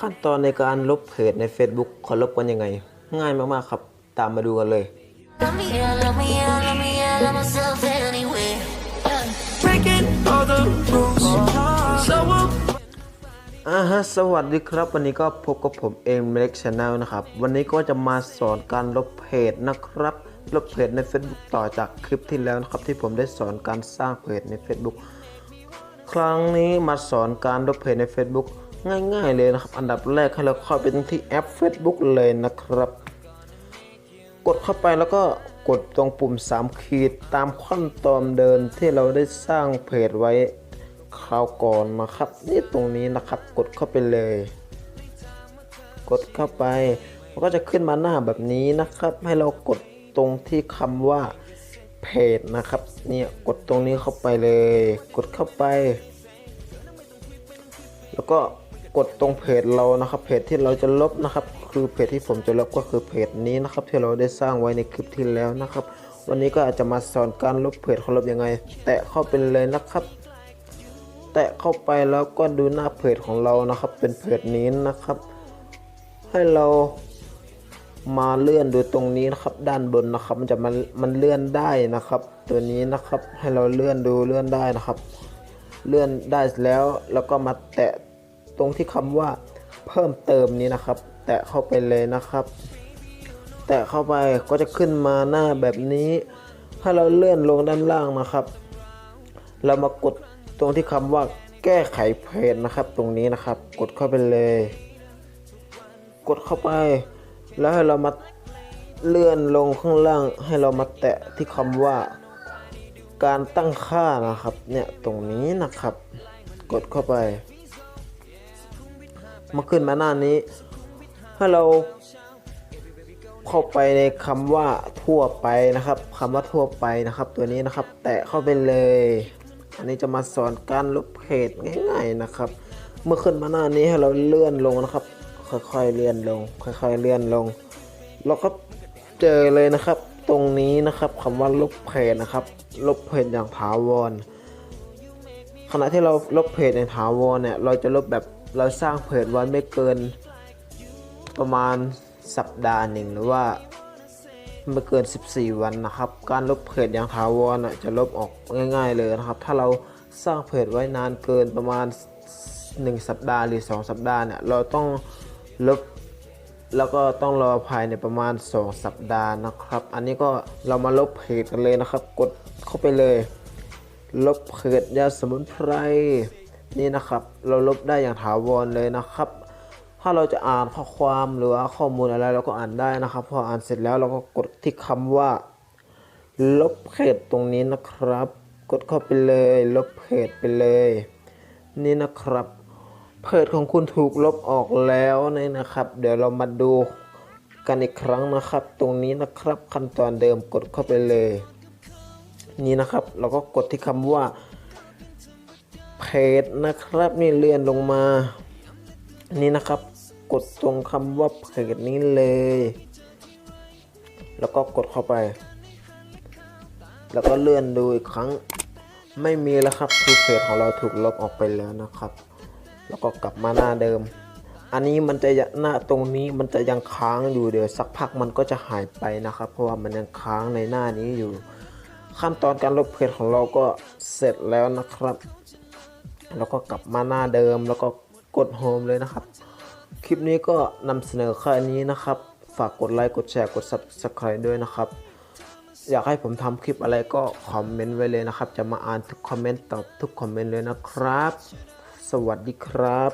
ขั้นตอนในการลบเพจใน Facebook ขาลบกันยังไง ง่ายมากๆครับ ตามมาดูกันเลย อ่าฮะสวัสดีครับ วันนี้ก็พบกับผมเองเล็กชาแนลนะครับ วันนี้ก็จะมาสอนการลบเพจนะครับ ลบเพจใน Facebook ต่อจากคลิปที่แล้วนะครับ ที่ผมได้สอนการสร้างเพจใน Facebook ครั้งนี้มาสอนการลบเพจใน Facebook ง่ายๆเลยนะครับ อันดับแรกให้เราเข้าไปที่แอป Facebook เลยนะครับ กดเข้าไปแล้วก็กดตรงปุ่ม 3 ขีดตามขั้นตอนเดินที่เราได้สร้างเพจไว้คราวก่อนนะครับ นี่ตรงนี้นะครับกดเข้าไปเลย กดเข้าไปมันก็จะขึ้นมาหน้าแบบนี้นะครับ ให้เรากดตรงที่คำว่าเพจนะครับ เนี่ยกดตรงนี้เข้าไปเลย กดเข้าไป แล้วก็ กดตรงเพจเรานะครับเพจที่เราจะลบนะครับ คือเพจที่ผมจะลบก็คือเพจนี้นะครับ ที่เราได้สร้างไว้ในคลิปที่แล้วนะครับ วันนี้ก็อาจจะมาสอนการลบเพจของลบยังไง แตะเข้าไปเลยนะครับ แตะเข้าไปแล้วก็ดูหน้าเพจของเรานะครับ เป็นเพจนี้นะครับ ให้เรามาเลื่อนดูตรงนี้นะครับ ด้านบนนะครับ มันจะมันมันเลื่อนได้นะครับ ตัวนี้นะครับให้เราเลื่อนดูเลื่อนได้นะครับ เลื่อนได้แล้วแล้วก็มาแตะ ตรงที่คำว่าเพิ่มเติมนี้นะครับ แตะเข้าไปเลยนะครับ แตะเข้าไปก็จะขึ้นมาหน้าแบบนี้ให้เราเลื่อนลงด้านล่างนะครับ เรามากดตรงที่คำว่าแก้ไขเพจนะครับ ตรงนี้นะครับ กดเข้าไปเลย กดเข้าไป แล้วให้เรามาเลื่อนลงข้างล่าง ให้เรามาแตะที่คำว่าการตั้งค่านะครับ เนี่ยตรงนี้นะครับ กดเข้าไป มาขึ้นมาหน้านี้ให้เราเข้าไปในคำว่าทั่วไปนะครับคำว่าทั่วไปนะครับ ตัวนี้นะครับ แตะเข้าไปเลย อันนี้จะมาสอนการลบเพจง่ายๆนะครับ เมื่อขึ้นมาหน้านี้ให้เราเลื่อนลงนะครับ ค่อยๆเลื่อนลง ค่อยๆเลื่อนลงเราก็เจอเลยนะครับ ตรงนี้นะครับคำว่าลบเพจนะครับ ลบเพจอย่างถาวรขณะที่เราลบเพจในถาวรเนี่ย เราจะลบแบบ เราสร้างเพจไว้ไม่เกินประมาณสัปดาห์หนึ่งหรือว่าไม่เกิน 14 วันนะครับ การลบเพจอย่างถาวรจะลบออกง่าย ๆ เลยนะครับ ถ้าเราสร้างเพจไว้นานเกินประมาณ 1 สัปดาห์หรือ 2 สัปดาห์เนี่ยเราต้องลบแล้วก็ต้องรอภายในประมาณ 2 สัปดาห์นะครับ อันนี้ก็เรามาลบเพจกันเลยนะครับ กดเข้าไปเลย ลบเพจยาสมุนไพร นี่นะครับ เราลบได้อย่างถาวรเลยนะครับ ถ้าเราจะอ่านข้อความหรือว่าข้อมูลอะไรเราก็อ่านได้นะครับ พออ่านเสร็จแล้วเราก็กดที่คำว่า ลบเพจตรงนี้นะครับ กดเข้าไปเลย ลบเพจไปเลย นี่นะครับเพจของคุณถูกลบออกแล้วนี่นะครับ เดี๋ยวเรามาดูกันอีกครั้งนะครับ ตรงนี้นะครับขั้นตอนเดิมกดเข้าไปเลย นี่นะครับ เราก็กดที่คำว่า จนะครับ นี่เลื่อนลงมา นี่นะครับ กดตรงคำว่าเพจนี้เลย แล้วก็กดเข้าไป แล้วก็เลื่อนดูอีกครั้งไม่มีแล้วครับคือเพจของเราถูกลบออกไปแล้วนะครับ แล้วก็กลับมาหน้าเดิม อันนี้มันจะหน้าตรงนี้มันจะยังค้างอยู่เดี๋ยวสักพักมันก็จะหายไปนะครับ เพราะว่ามันยังค้างในหน้านี้อยู่ ขั้นตอนการลบเพจของเราก็เสร็จแล้วนะครับ แล้วก็กลับมาหน้าเดิมแล้วก็กดโฮมเลยนะครับ คลิปนี้ก็นำเสนอแค่นี้นะครับ ฝากกดไลค์กดแชร์กด subscribe ด้วยนะครับ อยากให้ผมทำคลิปอะไรก็คอมเมนต์ไว้เลยนะครับ จะมาอ่านทุกคอมเมนต์ตอบทุกคอมเมนต์เลยนะครับ สวัสดีครับ